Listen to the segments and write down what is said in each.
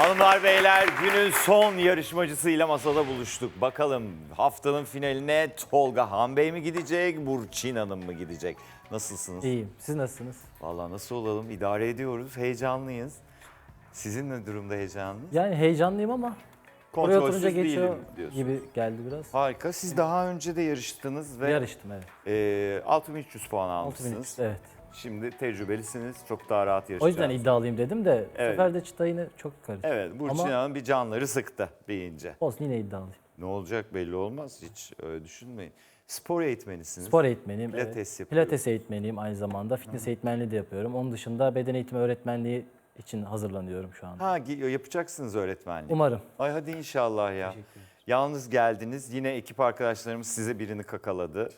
Hanımlar beyler günün son yarışmacısıyla masada buluştuk. Bakalım haftanın finaline Tolga Han Bey mi gidecek, Burçin Hanım mı gidecek? Nasılsınız? İyiyim. Siz nasılsınız? Vallahi nasıl olalım idare ediyoruz, heyecanlıyız. Sizin ne durumda heyecanınız? Yani heyecanlıyım ama oraya Kontrolsüz oturunca geçiyor değilim diyorsun. gibi geldi biraz. Harika. Siz daha önce de yarıştınız ve Yarıştım evet. e, 6300 puan 6300 almışsınız. evet. Şimdi tecrübelisiniz, çok daha rahat O yarışacaksınız. yüzden iddialıyım dedim de bu Evet. sefer de çıta yine çok yukarı. Evet, Burçin Ama- Hanım bir canları sıktı deyince. Olsun yine iddialıyım. Ne olacak belli olmaz hiç öyle düşünmeyin. Spor eğitmenisiniz. Spor eğitmeniyim. Pilates evet. yapıyor. Pilates eğitmeniyim aynı zamanda. Fitness eğitmenliği de yapıyorum. Onun dışında beden eğitimi öğretmenliği için hazırlanıyorum şu anda. Ha yapacaksınız öğretmenliği. Umarım. Ay hadi inşallah ya. Yalnız geldiniz. Yine ekip arkadaşlarımız size birini kakaladı.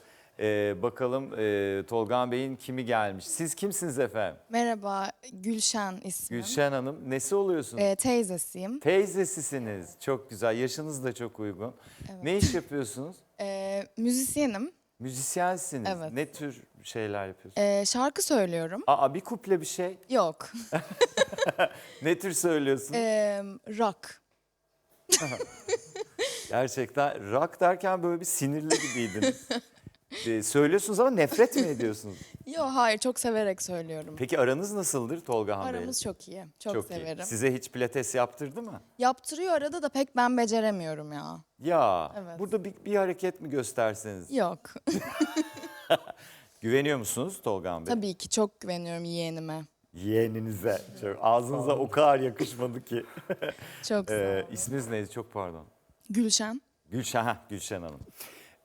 Ee, bakalım e, Tolgan Bey'in kimi gelmiş. Siz kimsiniz efendim? Merhaba, Gülşen ismim. Gülşen Hanım. Nesi oluyorsunuz? Ee, teyzesiyim. Teyzesisiniz. Çok güzel. Yaşınız da çok uygun. Ne iş yapıyorsunuz? Ee, müzisyenim. Müzisyensiniz. Evet. Ne tür şeyler yapıyorsunuz? Ee, şarkı söylüyorum. Aa bir kuple bir şey. Yok. Ne tür söylüyorsunuz? Ee, rock. Gerçekten rock derken böyle bir sinirli gibiydiniz. Ee, söylüyorsunuz ama nefret mi ediyorsunuz? Yok hayır çok severek söylüyorum. Peki aranız nasıldır Tolga Han Bey'le? Aramız çok iyi. Çok, Çok iyi. severim. Size hiç pilates yaptırdı mı? Yaptırıyor arada da pek ben beceremiyorum ya. Ya Evet. burada bir, bir hareket mi gösterseniz? Yok. Güveniyor musunuz Tolga Bey? Tabii ki çok güveniyorum yeğenime. Yeğeninize. Çok, ağzınıza o kadar yakışmadı ki. Çok sağ Ee, olun. isminiz neydi? Çok pardon. Gülşen. Gülşen, heh, Gülşen Hanım.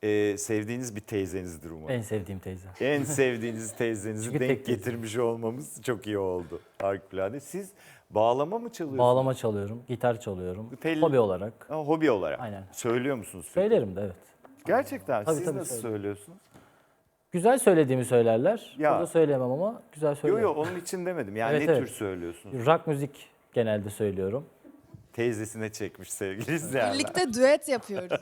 Ee, sevdiğiniz bir teyzenizdir umarım. En sevdiğim teyze. En sevdiğiniz teyzenizi Çünkü denk tek teyze. getirmiş olmamız çok iyi oldu. Harikulade. Siz bağlama mı çalıyorsunuz? Bağlama çalıyorum, gitar çalıyorum. Telli- Hobi olarak. Ha, hobi olarak. Aynen. Söylüyor musunuz? sürekli? Söylerim de evet. Gerçekten. Tabii, Siz tabii, nasıl söylerim. söylüyorsunuz? Güzel söylediğimi söylerler. Ya. Burada söyleyemem ama güzel Yok söylerim. yok onun için demedim. Yani Evet, ne evet. tür söylüyorsunuz? Rock müzik genelde söylüyorum. Teyzesine çekmiş sevgili izleyenler. Birlikte düet yapıyoruz.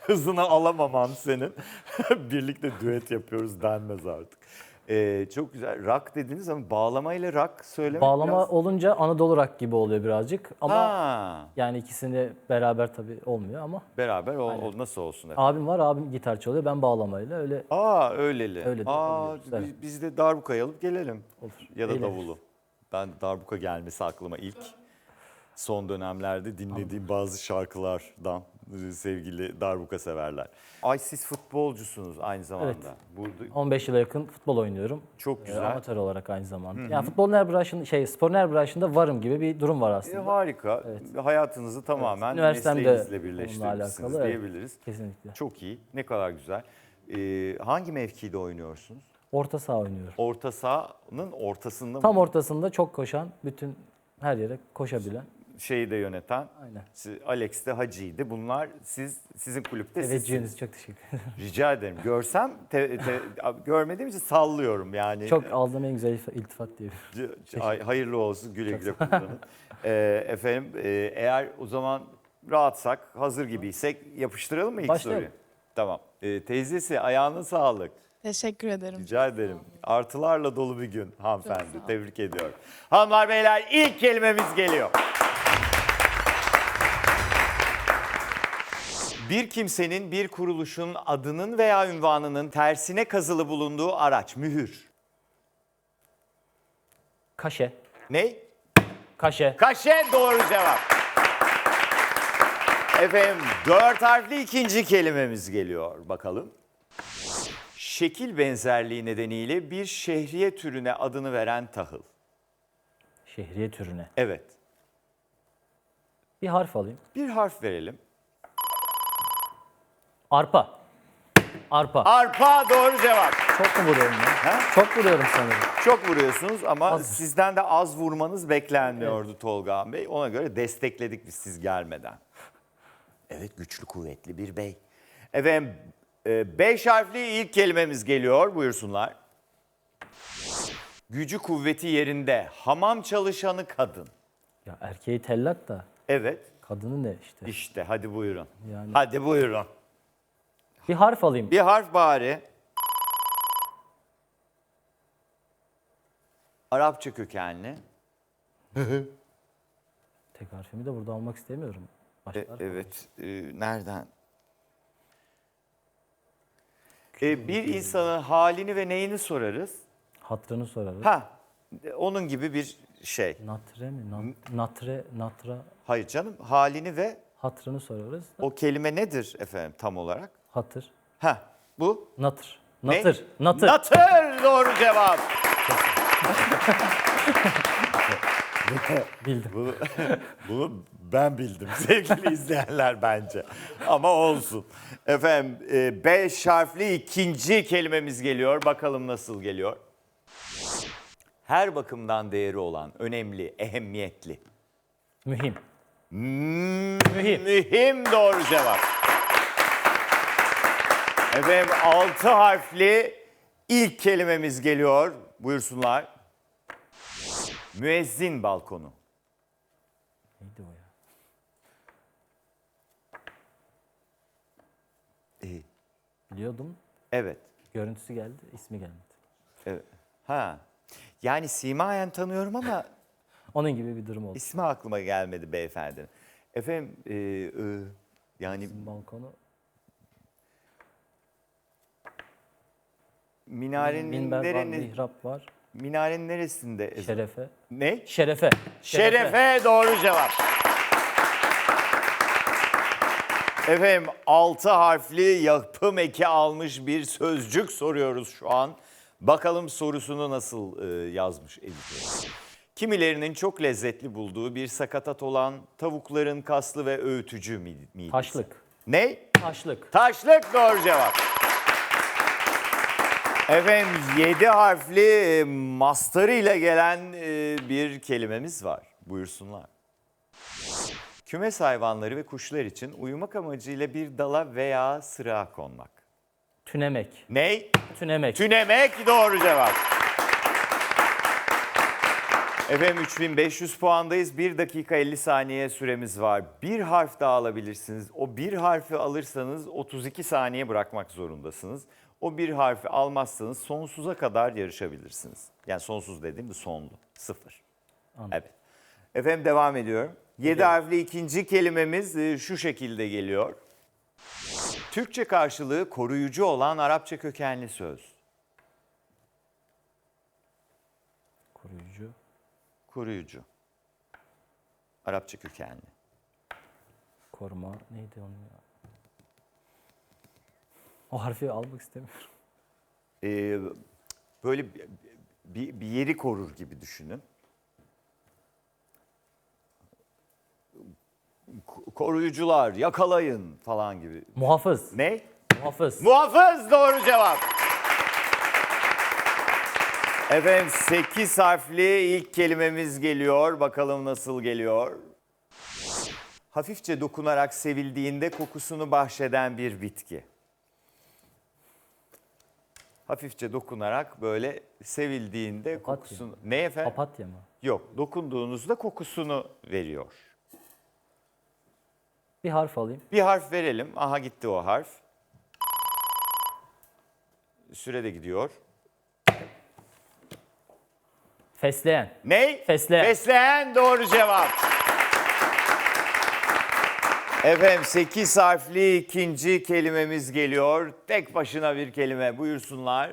Hızını alamamam senin. Birlikte düet yapıyoruz denmez artık. Ee, çok güzel. Rock dediniz ama bağlama ile rock söylemek Bağlama biraz... olunca Anadolu rock gibi oluyor birazcık ama Ha, yani ikisini beraber tabii olmuyor ama beraber o, o nasıl olsun efendim? abim var abim gitar çalıyor ben bağlamayla öyle Aa öyleli. Öyle de Aa, bi- biz de darbukayı alıp gelelim. olur. Ya da Eğleniriz. davulu. Ben darbuka gelmesi aklıma ilk son dönemlerde dinlediğim bazı şarkılardan sevgili darbuka severler. Ay siz futbolcusunuz aynı zamanda. Burada 15 yıla yakın futbol oynuyorum. çok Ee, güzel. amatör olarak aynı zamanda. Yani futbolun her branşında şey sporun her branşında varım gibi bir durum var E, aslında. harika. Hayatınızı tamamen de mesleğinizle birleştirmişsiniz alakalı, evet. diyebiliriz. Kesinlikle. Çok iyi. Ne kadar güzel. Ee, hangi mevkide oynuyorsunuz? Orta saha oynuyorum. Orta sahanın ortasında Tam mı? ortasında çok koşan, bütün her yere koşabilen. Şeyi de yöneten. Aynen. siz- Alex de Hacı'ydı. Bunlar siz sizin kulüpte sizsiniz. Teveccühünüz çok teşekkür ederim. Rica ederim. Görsem te- te- görmediğim için sallıyorum yani. çok aldığım en güzel iltifat diye. C- c- ay- hayırlı olsun güle güle kullanın. Ee, efendim e, eğer o zaman rahatsak hazır gibiysek yapıştıralım mı ilk Başlayalım. soruyu? Tamam. Ee, teyzesi ayağına sağlık. Teşekkür ederim. Rica ederim. Artılarla dolu bir gün hanımefendi. Tebrik ediyorum. Hanımlar beyler ilk kelimemiz geliyor. Bir kimsenin, bir kuruluşun adının veya ünvanının tersine kazılı bulunduğu araç, mühür. Kaşe. Ne? Kaşe. Kaşe doğru cevap. Efendim dört harfli ikinci kelimemiz geliyor. Bakalım. Şekil benzerliği nedeniyle bir şehriye türüne adını veren tahıl. Şehriye türüne. Evet. Bir harf alayım. Bir harf verelim. Arpa. Arpa. Arpa doğru cevap. Çok mu vuruyorum ya? Çok vuruyorum sanırım. Çok vuruyorsunuz ama Az. sizden de az vurmanız beklenmiyordu Tolga Han Bey. Ona göre destekledik biz siz gelmeden. Evet güçlü kuvvetli bir bey. Efendim beş harfli ilk kelimemiz geliyor buyursunlar. Gücü kuvveti yerinde hamam çalışanı kadın. Ya erkeği tellak da Evet kadını ne işte. işte hadi buyurun. Yani- Hadi buyurun. Bir harf alayım. Bir harf bari. Arapça kökenli. Tek harfimi de burada almak istemiyorum. Başka E, harf evet. e, nereden? E, bir insanın halini ve neyini sorarız? Hatrını sorarız. Ha, onun gibi bir şey. Natre mi? Nat- natre, natra. Hayır canım, halini ve Hatrını sorarız. o kelime nedir efendim tam olarak? Hatır. Ha, bu Natır. ne? Natır. Natır. Natır doğru cevap. Bildim. Bunu, bunu ben bildim sevgili izleyenler bence. Ama olsun. Efendim 5 harfli ikinci kelimemiz geliyor. Bakalım nasıl geliyor. Her bakımdan değeri olan, önemli, ehemmiyetli. Mühim. Hmm, Mühim. Mühim doğru cevap. Efendim 6 harfli ilk kelimemiz geliyor. Buyursunlar. Müezzin balkonu. Neydi o ya? İyi. Biliyordum. Evet. Görüntüsü geldi, ismi gelmedi. Evet. Ha. Yani simayen tanıyorum ama Onun gibi bir durum oldu. ismi aklıma gelmedi beyefendinin. Efendim e, e, yani Balkonu. minarenin Minber var, mihrap var. minarenin neresinde? Şerefe. Ne? Şerefe. Şerefe doğru cevap. Efendim 6 harfli yapım eki almış bir sözcük soruyoruz şu an. Bakalım sorusunu nasıl e, yazmış editör. Kimilerinin çok lezzetli bulduğu bir sakatat olan tavukların kaslı ve öğütücü mi- midesi. Taşlık. Ne? Taşlık. Taşlık doğru cevap. Efendim 7 harfli e, mastarıyla gelen e, bir kelimemiz var. Buyursunlar. Kümes hayvanları ve kuşlar için uyumak amacıyla bir dala veya sırığa konmak. Tünemek. Ney? Tünemek. Tünemek doğru cevap. Efendim 3500 puandayız. 1 dakika 50 saniye süremiz var. Bir harf daha alabilirsiniz. O bir harfi alırsanız 32 saniye bırakmak zorundasınız. O bir harfi almazsanız sonsuza kadar yarışabilirsiniz. Yani sonsuz dediğim de sonlu. Sıfır. Anladım. Evet. Efendim devam ediyorum. 7 harfli ikinci kelimemiz e, şu şekilde geliyor. Türkçe karşılığı koruyucu olan Arapça kökenli söz. Koruyucu. Koruyucu. Arapça kökenli. Koruma. Neydi onun ya? O harfi almak istemiyorum. Ee, böyle bir, bir, bir yeri korur gibi düşünün. Koruyucular yakalayın falan gibi. Muhafız. Ne? Muhafız. Muhafız doğru cevap. Efendim 8 harfli ilk kelimemiz geliyor. Bakalım nasıl geliyor. Hafifçe dokunarak sevildiğinde kokusunu bahşeden bir bitki. Hafifçe dokunarak böyle sevildiğinde Papatya. kokusunu... Ne efendim? Papatya mı? Yok, dokunduğunuzda kokusunu veriyor. Bir harf alayım. Bir harf verelim. Aha gitti o harf. Süre de gidiyor. Fesleğen. Ney? Fesleğen. Fesleğen doğru cevap. Efendim 8 harfli ikinci kelimemiz geliyor. Tek başına bir kelime buyursunlar.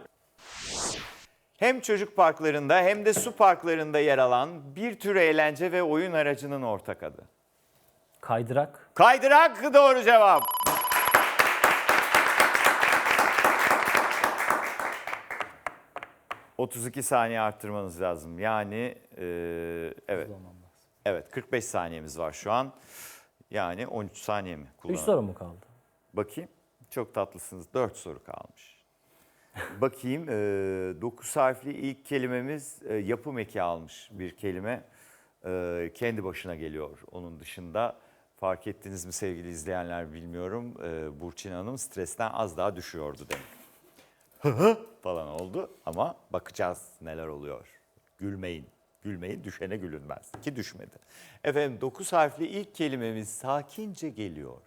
Hem çocuk parklarında hem de su parklarında yer alan bir tür eğlence ve oyun aracının ortak adı. Kaydırak. Kaydırak doğru cevap. ...32 saniye arttırmanız lazım. Yani e, evet, evet 45 saniyemiz var şu an. Yani 13 saniye mi kullanalım? soru mu kaldı? Bakayım. Çok tatlısınız. 4 soru kalmış. Bakayım. 9 harfli ilk kelimemiz e, yapım eki almış bir kelime. E, kendi başına geliyor. Onun dışında fark ettiniz mi sevgili izleyenler bilmiyorum. E, Burçin Hanım stresten az daha düşüyordu demek. falan oldu ama bakacağız neler oluyor. Gülmeyin. Gülmeyin düşene gülünmez. Ki düşmedi. Efendim 9 harfli ilk kelimemiz sakince geliyor.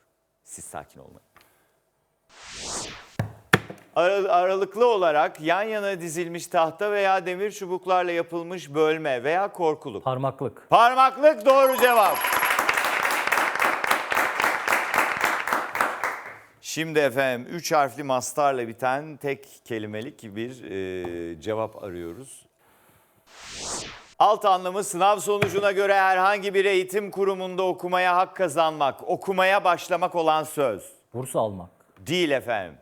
Siz sakin olmayın. Ara- Aralıklı olarak yan yana dizilmiş tahta veya demir çubuklarla yapılmış bölme veya korkuluk. Parmaklık. Parmaklık doğru cevap. Şimdi efendim üç harfli mastarla biten tek kelimelik bir e, cevap arıyoruz. Alt anlamı sınav sonucuna göre herhangi bir eğitim kurumunda okumaya hak kazanmak, okumaya başlamak olan söz. Burs almak. Değil efendim.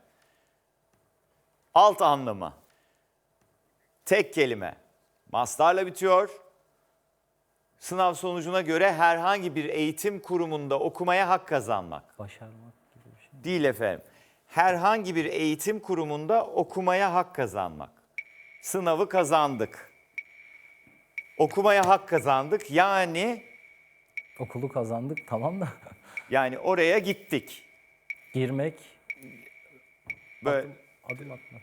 Alt anlamı. Tek kelime. Mastarla bitiyor. Sınav sonucuna göre herhangi bir eğitim kurumunda okumaya hak kazanmak. Başarmak. Değil efendim. Herhangi bir eğitim kurumunda okumaya hak kazanmak. Sınavı kazandık. Okumaya hak kazandık. Yani Okulu kazandık tamam da. yani oraya gittik. Girmek, Böyle adım atmak.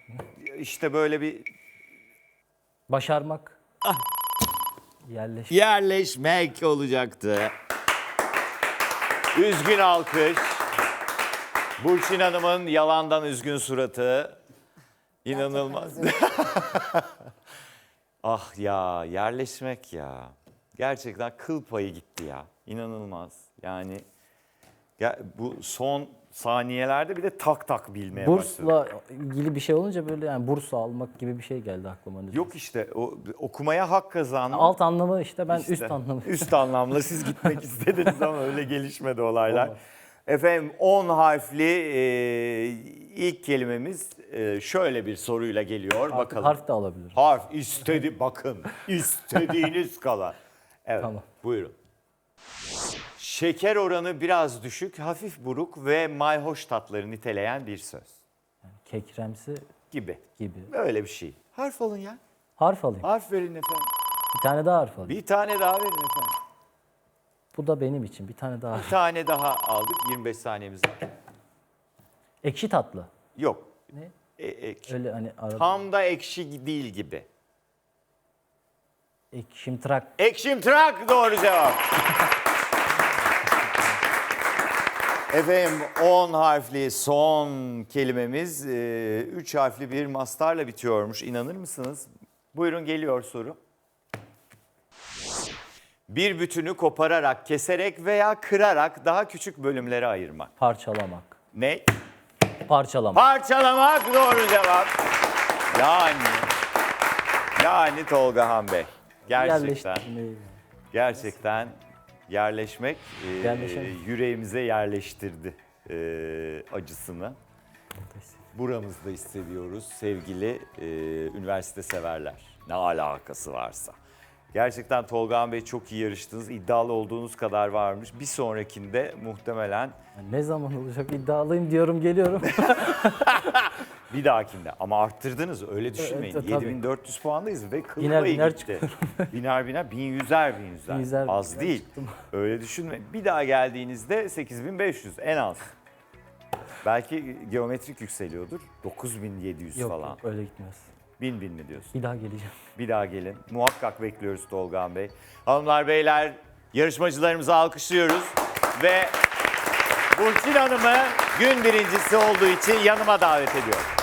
işte böyle bir Başarmak. Yerleşmek. yerleşmek olacaktı. Üzgün alkış. Burçin Hanım'ın yalandan üzgün suratı. İnanılmaz. ah ya yerleşmek ya. Gerçekten kıl payı gitti ya. İnanılmaz. Yani ya bu son saniyelerde bir de tak tak bilmeye başladım. Bursla ilgili bir şey olunca böyle yani burs almak gibi bir şey geldi aklıma. Yok işte o okumaya hak kazanmak. Alt anlamı işte ben İşte, üst anlamı. Üst anlamla siz gitmek istediniz ama öyle gelişmedi olaylar. Efendim 10 harfli e, ilk kelimemiz e, şöyle bir soruyla geliyor. Artık Bakalım. harf de alabilir. Harf istedi bakın. istediğiniz kadar. Evet Tamam. buyurun. Şeker oranı biraz düşük, hafif buruk ve mayhoş tatları niteleyen bir söz Kekremsi gibi. gibi. Böyle bir şey. Harf alın ya. Harf alayım. Harf verin efendim. Bir tane daha harf alayım. Bir tane daha verin efendim. Bu da benim için. Bir tane daha Bir tane daha aldık. 25 saniyemiz var. Ekşi tatlı. Yok. Ne? E, ek- Öyle hani arada. Tam da ekşi değil gibi. Ekşimtırak. Ekşimtırak doğru cevap. Efendim 10 harfli son kelimemiz 3 harfli bir mastarla bitiyormuş. İnanır mısınız? Buyurun geliyor soru. Bir bütünü kopararak, keserek veya kırarak daha küçük bölümlere ayırmak. Parçalamak. Ne? Parçalamak. Parçalamak doğru cevap. Yani yani Tolga Han Bey. Gerçekten Yerleştirmeyi. gerçekten yerleşmek e, yüreğimize yerleştirdi e, acısını. Buramızda hissediyoruz sevgili e, üniversite severler. Ne alakası varsa. Gerçekten Tolga Han Bey çok iyi yarıştınız. İddialı olduğunuz kadar varmış. Bir sonrakinde muhtemelen ne zaman olacak iddialıyım diyorum geliyorum. Bir dahakinde ama arttırdınız öyle düşünmeyin. Evet, tabii. 7400 puandayız ve kıl Biner payı biner gitti. biner biner bin yüzer bin yüzer. Bin yüzer, az bin değil. çıktım. Öyle düşünmeyin. Bir daha geldiğinizde 8500 en az. Belki geometrik yükseliyordur. 9700 yok, falan. yok öyle gitmez. Bin bin mi diyorsun? Bir daha geleceğim. Bir daha gelin. Muhakkak bekliyoruz Tolgan Bey. Hanımlar beyler yarışmacılarımızı alkışlıyoruz. Ve Burçin Hanım'ı gün birincisi olduğu için yanıma davet ediyorum.